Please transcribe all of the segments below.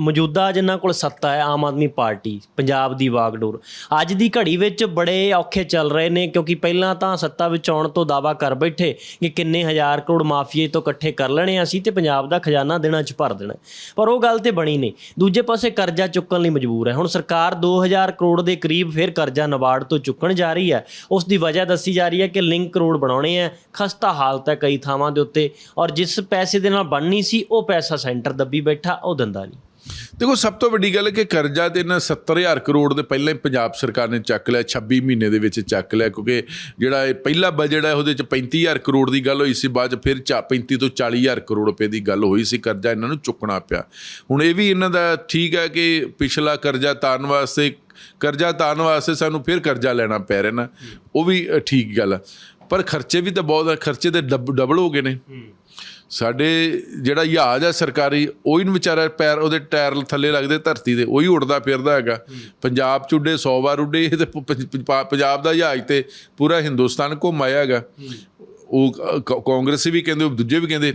ਮੌਜੂਦਾ ਜਿਨ੍ਹਾਂ ਕੋਲ ਸੱਤਾ ਹੈ, ਆਮ ਆਦਮੀ ਪਾਰਟੀ, ਪੰਜਾਬ ਦੀ ਵਾਗਡੋਰ। ਅੱਜ ਦੀ ਘੜੀ ਵਿੱਚ ਬੜੇ ਔਖੇ ਚੱਲ ਰਹੇ ਨੇ, ਕਿਉਂਕਿ ਪਹਿਲਾਂ ਤਾਂ ਸੱਤਾ ਵਿੱਚ ਆਉਣ ਤੋਂ ਦਾਵਾ ਕਰ ਬੈਠੇ ਕਿ ਕਿੰਨੇ ਹਜ਼ਾਰ ਕਰੋੜ ਮਾਫੀਏ ਤੋਂ ਇਕੱਠੇ ਕਰ ਲੈਣੇ ਅਸੀਂ ਤੇ ਪੰਜਾਬ ਦਾ ਖਜ਼ਾਨਾ ਦਿਨਾਂ 'ਚ ਭਰ ਦੇਣਾ। ਪਰ ਉਹ ਗੱਲ ਤੇ ਬਣੀ ਨਹੀਂ। ਦੂਜੇ ਪਾਸੇ ਕਰਜ਼ਾ ਚੁੱਕਣ ਲਈ ਮਜਬੂਰ ਹੈ। ਹੁਣ ਸਰਕਾਰ 2000 ਕਰੋੜ ਦੇ ਕਰੀਬ ਫਿਰ ਕਰਜ਼ਾ ਨਬਾਰਡ ਤੋਂ ਚੁੱਕਣ ਜਾ ਰਹੀ ਹੈ। ਉਸ ਦੀ ਵਜ੍ਹਾ ਦੱਸੀ ਜਾ ਰਹੀ ਹੈ ਕਿ ਲਿੰਕ ਰੋਡ ਬਣਾਉਣੇ ਆ। ਖਸਤਾ ਹਾਲਤ ਹੈ ਕਈ ਥਾਵਾਂ ਦੇ ਉੱਤੇ ਔਰ ਜਿਸ ਪੈਸੇ ਦੇ ਨਾਲ ਬਣਨੀ ਸੀ, ਉਹ ਪੈਸਾ ਸੈਂਟਰ ਦੱਬੀ ਬੈਠਾ, ਉਹ ਦਿੰਦਾ ਨਹੀਂ। ਦੇਖੋ, ਸਭ ਤੋਂ ਵੱਡੀ ਗੱਲ ਹੈ ਕਿ ਕਰਜ਼ਾ ਤੇ ਨਾ 70000 ਕਰੋੜ ਦੇ ਪਹਿਲਾਂ ਹੀ ਪੰਜਾਬ ਸਰਕਾਰ ਨੇ ਚੱਕ ਲਿਆ 26 ਮਹੀਨੇ ਦੇ ਵਿੱਚ ਚੱਕ ਲਿਆ, ਕਿਉਂਕਿ ਜਿਹੜਾ ਇਹ ਪਹਿਲਾ ਬਜਟ ਹੈ, ਉਹਦੇ ਚ 35000 ਕਰੋੜ ਦੀ ਗੱਲ ਹੋਈ ਸੀ, ਬਾਅਦ ਚ ਫਿਰ ਚਾ- 35 ਤੋਂ 40000 ਕਰੋੜ ਰੁਪਏ ਦੀ ਗੱਲ ਹੋਈ ਸੀ, ਕਰਜ਼ਾ ਇਹਨਾਂ ਨੂੰ ਚੁੱਕਣਾ ਪਿਆ। ਹੁਣ ਇਹ ਵੀ ਇਹਨਾਂ ਦਾ ਠੀਕ ਹੈ ਕਿ ਪਿਛਲਾ ਕਰਜ਼ਾ ਤਾਰਨ ਵਾਸਤੇ, ਕਰਜ਼ਾ ਤਾਰਨ ਵਾਸਤੇ ਸਾਨੂੰ ਫਿਰ ਕਰਜ਼ਾ ਲੈਣਾ ਪੈ ਰਿਹਾ ਨਾ, ਉਹ ਵੀ ਠੀਕ ਗੱਲ ਹੈ। ਪਰ ਖਰਚੇ ਵੀ ਤਾਂ ਬਹੁਤ ਆ ਖਰਚੇ ਤੇ ਡਬਲ ਹੋ ਗਏ ਨੇ। ਸਾਡੇ ਜਿਹੜਾ ਜਹਾਜ਼ ਆ ਸਰਕਾਰੀ, ਉਹੀ ਨੂੰ ਵਿਚਾਰਾ ਪੈਰ ਉਹਦੇ ਟਾਇਰ ਥੱਲੇ ਲੱਗਦੇ, ਧਰਤੀ ਦੇ ਉਹੀ ਉੱਡਦਾ ਫਿਰਦਾ ਹੈਗਾ। ਪੰਜਾਬ ਚ ਉੱਡੇ 100 ਵਾਰ ਉੱਡੇ ਤੇ ਪ- ਪੰਜਾਬ ਦਾ ਜਹਾਜ਼ ਤੇ ਪੂਰਾ ਹਿੰਦੁਸਤਾਨ ਘੁੰਮ ਆਇਆ ਹੈਗਾ। ਉਹ ਕ- ਕਾਂਗਰਸੀ ਵੀ ਕਹਿੰਦੇ, ਉਹ ਦੂਜੇ ਵੀ ਕਹਿੰਦੇ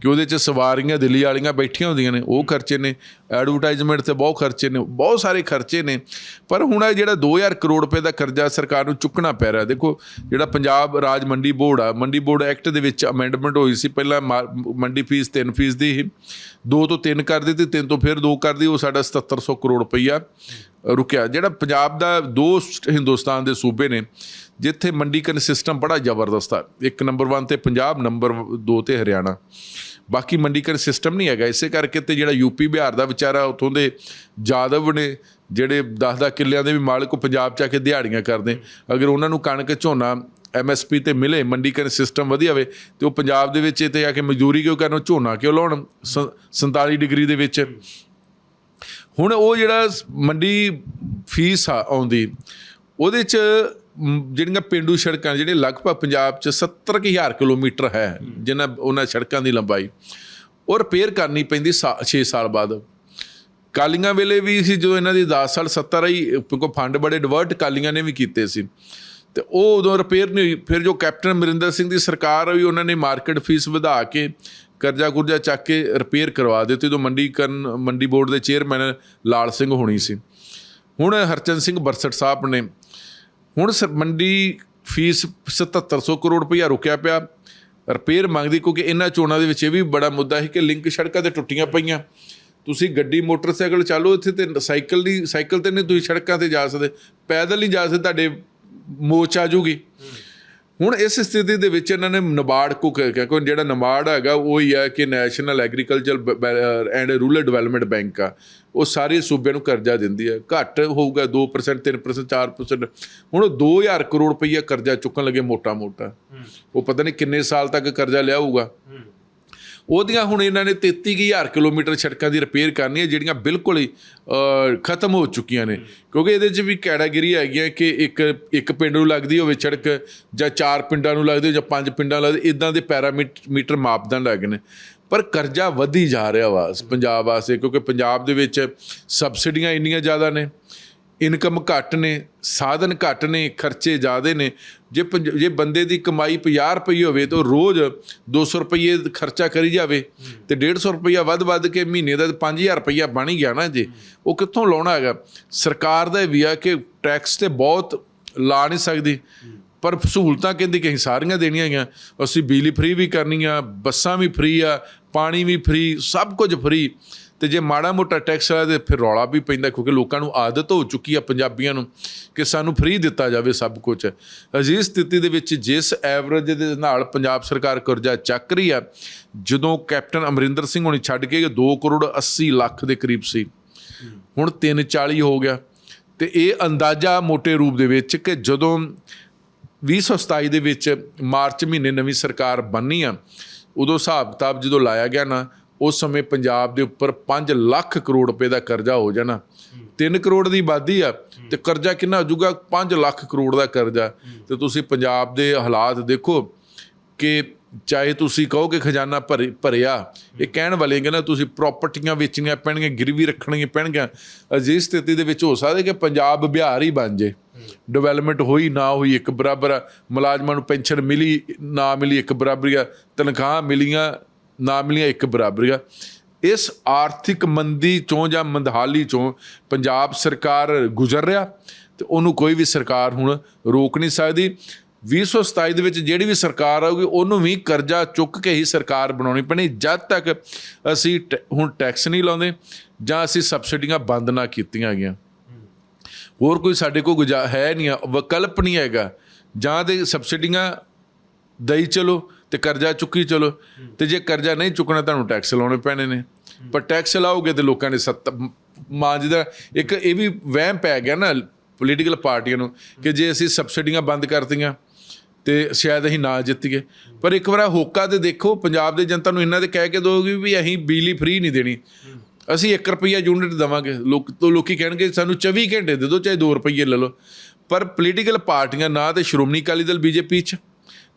ਕਿ ਉਹਦੇ ਚ ਸਵਾਰੀਆਂ, ਦਿੱਲੀ ਵਾਲੀਆਂ ਬੈਠੀਆਂ ਹੁੰਦੀਆਂ ਨੇ, ਉਹ ਖਰਚੇ ਨੇ, ਐਡਵਰਟਾਈਜ਼ਮੈਂਟ ਤੇ ਬਹੁਤ ਖਰਚੇ ਨੇ, ਬਹੁਤ ਸਾਰੇ ਖਰਚੇ ਨੇ, ਪਰ ਹੁਣ ਇਹ ਜਿਹੜਾ 2000 ਕਰੋੜ ਰੁਪਏ ਦਾ ਕਰਜ਼ਾ ਸਰਕਾਰ ਨੂੰ ਚੁੱਕਣਾ ਪੈ ਰਿਹਾ, ਦੇਖੋ ਜਿਹੜਾ ਪੰਜਾਬ ਰਾਜ ਮੰਡੀ ਬੋਰਡ ਆ, ਮੰਡੀ ਬੋਰਡ ਐਕਟ ਦੇ ਵਿੱਚ ਅਮੈਂਡਮੈਂਟ ਹੋਈ ਸੀ, ਪਹਿਲਾਂ ਮਾ- ਮੰਡੀ ਫੀਸ 3% ਦੀ ਸੀ 2 ਤੋਂ 3 ਕਰ ਦਿੱਤੀ 3 ਤੋਂ ਫਿਰ 2 ਕਰ ਦਿੱਤੀ, ਉਹ ਸਾਡਾ 7700 ਕਰੋੜ ਰੁਪਈਆ। ਰੁਕਿਆ। ਜਿਹੜਾ ਪੰਜਾਬ ਦਾ ਦੋ ਹਿੰਦੁਸਤਾਨ ਦੇ ਸੂਬੇ ਨੇ, ਜਿੱਥੇ ਮੰਡੀਕਰਨ ਸਿਸਟਮ ਬੜਾ ਜ਼ਬਰਦਸਤ ਆ। ਇੱਕ ਨੰਬਰ 1 ਤੇ ਪੰਜਾਬ ਨੰਬਰ 2 ਤੇ ਹਰਿਆਣਾ। ਬਾਕੀ ਮੰਡੀਕਰਨ ਸਿਸਟਮ ਨਹੀਂ ਹੈਗਾ। ਇਸੇ ਕਰਕੇ ਤੇ ਜਿਹੜਾ ਯੂਪੀ ਬਿਹਾਰ ਦਾ ਵਿਚਾਰਾ ਉਥੋਂ ਦੇ ਜਾਦਵ ਨੇ, ਜਿਹੜੇ 10-10 ਕਿੱਲਿਆਂ ਦੇ ਵੀ ਮਾਲਕ ਪੰਜਾਬ ਚ ਆ ਕੇ ਦਿਹਾੜੀਆਂ ਕਰਦੇ। ਅਗਰ ਉਹਨਾਂ ਨੂੰ ਕਣਕ, ਝੋਨਾ ਐਮਐਸਪੀ ਤੇ ਮਿਲੇ, ਮੰਡੀਕਰਨ ਸਿਸਟਮ ਵਧੀਆ ਹੋਵੇ, ਤੇ ਉਹ ਪੰਜਾਬ ਦੇ ਵਿੱਚ ਇੱਥੇ ਆ ਕੇ ਮਜ਼ਦੂਰੀ ਕਿਉਂ ਕਰਨ? ਝੋਨਾ ਕਿਉਂ ਲਾਉਣ? ਸ- 47 ਡਿਗਰੀ ਦੇ ਵਿੱਚ। ਹੁਣ ਉਹ ਜਿਹੜਾ ਮੰਡੀ ਫੀਸ ਆ ਆਉਂਦੀ, ਉਹਦੇ ਚ ਜਿਹੜੀਆਂ ਪਿੰਡੂ ਸੜਕਾਂ ਜਿਹੜੇ ਲਗਭਗ ਪੰਜਾਬ ਚ 70000 ਕਿਲੋਮੀਟਰ ਹੈ, ਜਿਨ੍ਹਾਂ ਉਹਨਾਂ ਸੜਕਾਂ ਦੀ ਲੰਬਾਈ, ਉਹ ਰਿਪੇਅਰ ਕਰਨੀ ਪੈਂਦੀ 6 ਸਾਲ ਬਾਅਦ। ਕਾਲੀਆਂ ਵੇਲੇ ਵੀ ਸੀ, ਜਦੋਂ ਇਹਨਾਂ ਦੀ 10 ਸਾਲ 70 ਹੀ ਕਿਉਂਕਿ ਫੰਡ ਬੜੇ ਡਿਵਰਟ ਕਾਲੀਆਂ ਨੇ ਵੀ ਕੀਤੇ ਸੀ। ਤੇ ਉਹ ਉਦੋਂ ਰਿਪੇਅਰ ਨਹੀਂ ਹੋਈ, ਫਿਰ ਜੋ ਕੈਪਟਨ ਅਮਰਿੰਦਰ ਸਿੰਘ ਦੀ ਸਰਕਾਰ ਹੋਈ ਉਹਨਾਂ ਨੇ ਮਾਰਕੀਟ ਫੀਸ ਵਧਾ ਕੇ ਕਰਜ਼ਾ ਕੁਰਜ਼ਾ ਚੱਕ ਕੇ ਰਿਪੇਅਰ ਕਰਵਾ ਦਿੱਤੀ ਤੋਂ ਮੰਡੀਕਰਨ ਮੰਡੀ ਬੋਰਡ ਦੇ ਚੇਅਰਮੈਨ ਲਾਲ ਸਿੰਘ ਹੋਣੀ ਸੀ। ਹੁਣ ਹਰਚੰਦ ਸਿੰਘ ਬਰਸਟ ਸਾਹਿਬ ਨੇ, ਹੁਣ ਸਰ ਮੰਡੀ ਫੀਸ 7700 ਕਰੋੜ ਰੁਪਇਆ ਰੁਕਿਆ ਪਿਆ। ਰਿਪੇਅਰ ਮੰਗਦੀ ਕਿਉਂਕਿ ਇਹਨਾਂ ਚੋਣਾਂ ਦੇ ਵਿੱਚ ਇਹ ਵੀ ਬੜਾ ਮੁੱਦਾ ਹੈ ਕਿ ਲਿੰਕ ਸੜਕਾਂ ਤੇ ਟੁੱਟੀਆਂ ਪਈਆਂ। ਤੁਸੀਂ ਗੱਡੀ, ਮੋਟਰਸਾਈਕਲ ਚਾਲੋ ਇੱਥੇ ਤੇ ਸਾਈਕਲ ਦੀ ਸਾਈਕਲ ਤੇ ਨਹੀਂ ਤੁਸੀਂ ਸੜਕਾਂ ਤੇ ਜਾ ਸਕਦੇ। ਪੈਦਲ ਨਹੀਂ ਜਾ ਸਕਦੇ, ਤੁਹਾਡੇ ਮੋਚ ਆ ਜੂਗੀ। ਹੁਣ ਇਸ ਸਥਿਤੀ ਦੇ ਵਿੱਚ ਇਹਨਾਂ ਨੇ ਨਬਾਰਡ ਕੋ ਕਿਹਾ ਕੋਈ ਜਿਹੜਾ ਨਬਾਰਡ ਹੈਗਾ ਉਹ ਹੀ ਹੈ ਕਿ national agriculture and rural development bank ਆ। ਉਹ ਸਾਰੇ ਸੂਬਿਆਂ ਨੂੰ ਕਰਜ਼ਾ ਦਿੰਦੀ ਹੈ। ਘੱਟ ਹੋਊਗਾ 2% 3% 4% ਹੁਣ ਉਹ 2000 ਕਰੋੜ ਰੁਪਈਆ ਕਰਜ਼ਾ ਚੁੱਕਣ ਲੱਗੇ ਮੋਟਾ ਮੋਟਾ ਉਹ ਪਤਾ ਨਹੀਂ ਕਿੰਨੇ ਸਾਲ ਤੱਕ ਕਰਜ਼ਾ ਲਿਆਊਗਾ। ਉਹਦੀਆਂ ਹੁਣ ਇਹਨਾਂ ਨੇ 33000 ਕਿਲੋਮੀਟਰ ਸੜਕਾਂ ਦੀ ਰਿਪੇਅਰ ਕਰਨੀ ਹੈ, ਜਿਹੜੀਆਂ ਬਿਲਕੁਲ ਹੀ ਖਤਮ ਹੋ ਚੁੱਕੀਆਂ ਨੇ। ਕਿਉਂਕਿ ਇਹਦੇ 'ਚ ਵੀ ਕੈਟਾਗਰੀ ਹੈਗੀਆਂ ਕਿ ਇੱਕ ਇੱਕ ਪਿੰਡ ਨੂੰ ਲੱਗਦੀ ਹੋਵੇ ਸੜਕ, ਜਾਂ ਚਾਰ ਪਿੰਡਾਂ ਨੂੰ ਲੱਗਦੀ ਹੋਵੇ, ਜਾਂ ਪੰਜ ਪਿੰਡਾਂ ਨੂੰ ਲੱਗਦੀ ਇਦਾਂ ਦੇ ਪੈਰਾਮੀਟਰ ਮਾਪਦੰਡ ਹੈਗੇ ਨੇ। ਪਰ ਕਰਜ਼ਾ ਵਧੀ ਜਾ ਰਿਹਾ ਵਾ, ਪੰਜਾਬ ਵਾਸਤੇ, ਕਿਉਂਕਿ ਪੰਜਾਬ ਦੇ ਵਿੱਚ ਸਬਸਿਡੀਆਂ ਇੰਨੀਆਂ ਜ਼ਿਆਦਾ ਨੇ। ਇਨਕਮ ਘੱਟ ਨੇ, ਸਾਧਨ ਘੱਟ ਨੇ, ਖਰਚੇ ਜ਼ਿਆਦੇ ਨੇ। ਜੇ ਪੰਜ- ਜੇ ਬੰਦੇ ਦੀ ਕਮਾਈ 50 ਰੁਪਏ ਹੋਵੇ ਤਾਂ ਉਹ ਰੋਜ਼ 200 ਰੁਪਏ ਖਰਚਾ ਕਰੀ ਜਾਵੇ ਤੇ 150 ਰੁਪਇਆ ਵੱਧ-ਵੱਧ ਕੇ ਮਹੀਨੇ ਦਾ 5000 ਰੁਪਇਆ ਬਣ ਹੀ ਗਿਆ ਨਾ ਜੇ। ਉਹ ਕਿੱਥੋਂ ਲਾਉਣਾ ਹੈਗਾ? ਸਰਕਾਰ ਦਾ ਇਹ ਵੀ ਆ ਕਿ ਟੈਕਸ ਤੇ ਬਹੁਤ ਲਾ ਨਹੀਂ ਸਕਦੀ। ਪਰ ਸਹੂਲਤਾਂ ਕਹਿੰਦੀ ਕਿ ਅਸੀਂ ਸਾਰੀਆਂ ਦੇਣੀਆਂ ਹੈਗੀਆਂ। ਅਸੀਂ ਬਿਜਲੀ ਫ੍ਰੀ ਵੀ ਕਰਨੀ ਆ, ਬੱਸਾਂ ਵੀ ਫ੍ਰੀ ਆ, ਪਾਣੀ ਵੀ ਫ੍ਰੀ, ਸਭ ਕੁਝ ਫ੍ਰੀ। ਤੇ ਜੇ ਮਾੜਾ ਮੋਟਾ ਟੈਕਸ ਆ ਤੇ ਫਿਰ ਰੌਲਾ ਵੀ ਪੈਂਦਾ, ਕਿਉਂਕਿ ਲੋਕਾਂ ਨੂੰ ਆਦਤ ਹੋ ਚੁੱਕੀ ਆ ਪੰਜਾਬੀਆਂ ਨੂੰ ਕਿ ਸਾਨੂੰ ਫ੍ਰੀ ਦਿੱਤਾ ਜਾਵੇ ਸਭ ਕੁਝ ਅਜਿਹੀ ਸਥਿਤੀ ਦੇ ਵਿੱਚ ਜਿਸ ਐਵਰੇਜ ਦੇ ਨਾਲ ਪੰਜਾਬ ਸਰਕਾਰ ਕਰਜ਼ਾ ਚੱਕ ਰਹੀ ਆ, ਜਦੋਂ ਕੈਪਟਨ ਅਮਰਿੰਦਰ ਸਿੰਘ ਹੁਣੀ ਛੱਡ ਕੇ 2 ਕਰੋੜ 80 ਲੱਖ ਦੇ ਕਰੀਬ ਸੀ। ਹੁਣ 340 ਹੋ ਗਿਆ। ਤੇ ਇਹ ਅੰਦਾਜ਼ਾ ਮੋٹے ਰੂਪ ਦੇ ਵਿੱਚ ਕਿ ਜਦੋਂ 2027 ਦੇ ਵਿੱਚ ਮਾਰਚ ਮਹੀਨੇ ਨਵੀਂ ਸਰਕਾਰ ਬਣਨੀ ਆ, ਉਦੋਂ ਹਿਸਾਬ ਕਿਤਾਬ ਜਦੋਂ ਲਾਇਆ ਗਿਆ ਨਾ ਉਸ ਸਮੇਂ ਪੰਜਾਬ ਦੇ ਉੱਪਰ 5 ਲੱਖ ਕਰੋੜ ਰੁਪਏ ਦਾ ਕਰਜ਼ਾ ਹੋ ਜਾਣਾ। 3 ਕਰੋੜ ਦੀ ਆਬਾਦੀ ਆ ਤੇ ਕਰਜ਼ਾ ਕਿੰਨਾ ਹੋ ਜਾਊਗਾ? 5 ਲੱਖ ਕਰੋੜ ਦਾ ਕਰਜ਼ਾ। ਤੇ ਤੁਸੀਂ ਪੰਜਾਬ ਦੇ ਹਾਲਾਤ ਦੇਖੋ ਕਿ ਚਾਹੇ ਤੁਸੀਂ ਕਹੋ ਕਿ ਖਜ਼ਾਨਾ ਭਰੇ, ਭਰਿਆ, ਇਹ ਕਹਿਣ ਵਾਲੇ ਕਿ ਨਾ, ਤੁਸੀਂ ਪ੍ਰਾਪਰਟੀਆਂ ਵੇਚਣੀਆਂ ਪੈਣਗੀਆਂ, ਗਿਰਵੀ ਰੱਖਣੀਆਂ ਪੈਣਗੀਆਂ। ਅਜਿਹੀ ਸਥਿਤੀ ਦੇ ਵਿੱਚ ਹੋ ਸਕਦਾ ਕਿ ਪੰਜਾਬ ਬਿਹਾਰ ਹੀ ਬਣ ਜੇ ਡਿਵੈਲਪਮੈਂਟ ਹੋਈ, ਨਾ ਹੋਈ, ਇੱਕ ਬਰਾਬਰ ਆ। ਮੁਲਾਜ਼ਮਾਂ ਨੂੰ ਪੈਨਸ਼ਨ ਮਿਲੀ, ਨਾ ਮਿਲੀ, ਇੱਕ ਬਰਾਬਰ ਆ। ਤਨਖਾਹ ਮਿਲੀਆਂ ਨਾ ਮਿਲੀਆਂ ਇੱਕ ਬਰਾਬਰ ਆ। ਇਸ ਆਰਥਿਕ ਮੰਦੀ ਚੋਂ ਜਾਂ ਮੰਦਹਾਲੀ ਚੋਂ ਪੰਜਾਬ ਸਰਕਾਰ ਗੁਜ਼ਰ ਰਿਹਾ ਤੇ ਉਹਨੂੰ ਕੋਈ ਵੀ ਸਰਕਾਰ ਹੁਣ ਰੋਕ ਨਹੀਂ ਸਕਦੀ। 2027 ਦੇ ਵਿੱਚ ਜਿਹੜੀ ਵੀ ਸਰਕਾਰ ਆਊਗੀ ਉਹਨੂੰ ਵੀ ਕਰਜ਼ਾ ਚੁੱਕ ਕੇ ਹੀ ਸਰਕਾਰ ਬਣਾਉਣੀ ਪੈਣੀ। ਜਦ ਤੱਕ ਅਸੀਂ ਟੈ- ਹੁਣ ਟੈਕਸ ਨਹੀਂ ਲਾਉਂਦੇ ਜਾਂ ਅਸੀਂ ਸਬਸਿਡੀਆਂ ਬੰਦ ਨਾ ਕੀਤੀਆਂ ਗਈਆਂ। ਹੋਰ ਕੋਈ ਸਾਡੇ ਕੋਲ ਗੁਜਾ ਹੈ ਨਹੀਂ ਆ, ਵਿਕਲਪ ਨਹੀਂ ਹੈਗਾ। ਜਾਂ ਤੇ ਸਬਸਿਡੀਆਂ ਦਈ ਚਲੋ ਤੇ ਕਰਜ਼ਾ ਚੁੱਕੀ ਚਲੋ। ਤੇ ਜੇ ਕਰਜ਼ਾ ਨਹੀਂ ਚੁੱਕਣਾ, ਤੁਹਾਨੂੰ ਟੈਕਸ ਲਾਉਣੇ ਪੈਣੇ ਨੇ। ਪਰ ਟੈਕਸ ਲਾਓਗੇ ਤੇ ਲੋਕਾਂ ਨੇ ਸੱਤ, ਮਾਂ ਜਿਹਦਾ ਇੱਕ ਇਹ ਵੀ ਵਹਿਮ ਪੈ ਗਿਆ ਨਾ ਪੋਲੀਟੀਕਲ ਪਾਰਟੀਆਂ ਨੂੰ ਕਿ ਜੇ ਅਸੀਂ ਸਬਸਿਡੀਆਂ ਬੰਦ ਕਰਤੀਆਂ ਤੇ ਸ਼ਾਇਦ ਅਸੀਂ ਨਾ ਜਿੱਤੀਏ। ਪਰ ਇੱਕ ਵਾਰ ਹੋਕਾ ਤੇ ਦੇਖੋ, ਪੰਜਾਬ ਦੇ ਜਨਤਾ ਨੂੰ ਇਹਨਾਂ ਦੇ ਕਹਿ ਕੇ ਦੋਗੇ ਵੀ ਅਸੀਂ ਬਿਜਲੀ ਫ੍ਰੀ ਨਹੀਂ ਦੇਣੀ। ਅਸੀਂ 1 ਰੁਪਈਆ ਯੂਨਿਟ ਦਵਾਂਗੇ। ਲੋਕ, ਤੋਂ ਲੋਕੀ ਕਹਿਣਗੇ, ਸਾਨੂੰ 24 ਘੰਟੇ ਦੇ ਦਿਓ, ਚਾਹੇ 2 ਰੁਪਈਏ ਲੈ ਲਓ। ਪਰ ਪੋਲੀਟੀਕਲ ਪਾਰਟੀਆਂ ਨਾ ਤੇ ਸ਼੍ਰੋਮਣੀ ਅਕਾਲੀ ਦਲ, ਬੀਜੇਪੀ ਚ।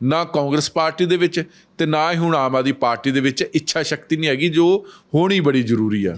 ਨਾ ਕਾਂਗਰਸ ਪਾਰਟੀ ਦੇ ਵਿੱਚ ਤੇ ਨਾ ਹੀ ਹੁਣ ਆਮ ਆਦਮੀ ਪਾਰਟੀ ਦੇ ਵਿੱਚ ਇੱਛਾ ਸ਼ਕਤੀ ਨਹੀਂ ਹੈਗੀ, ਜੋ ਹੋਣੀ ਬੜੀ ਜ਼ਰੂਰੀ ਆ।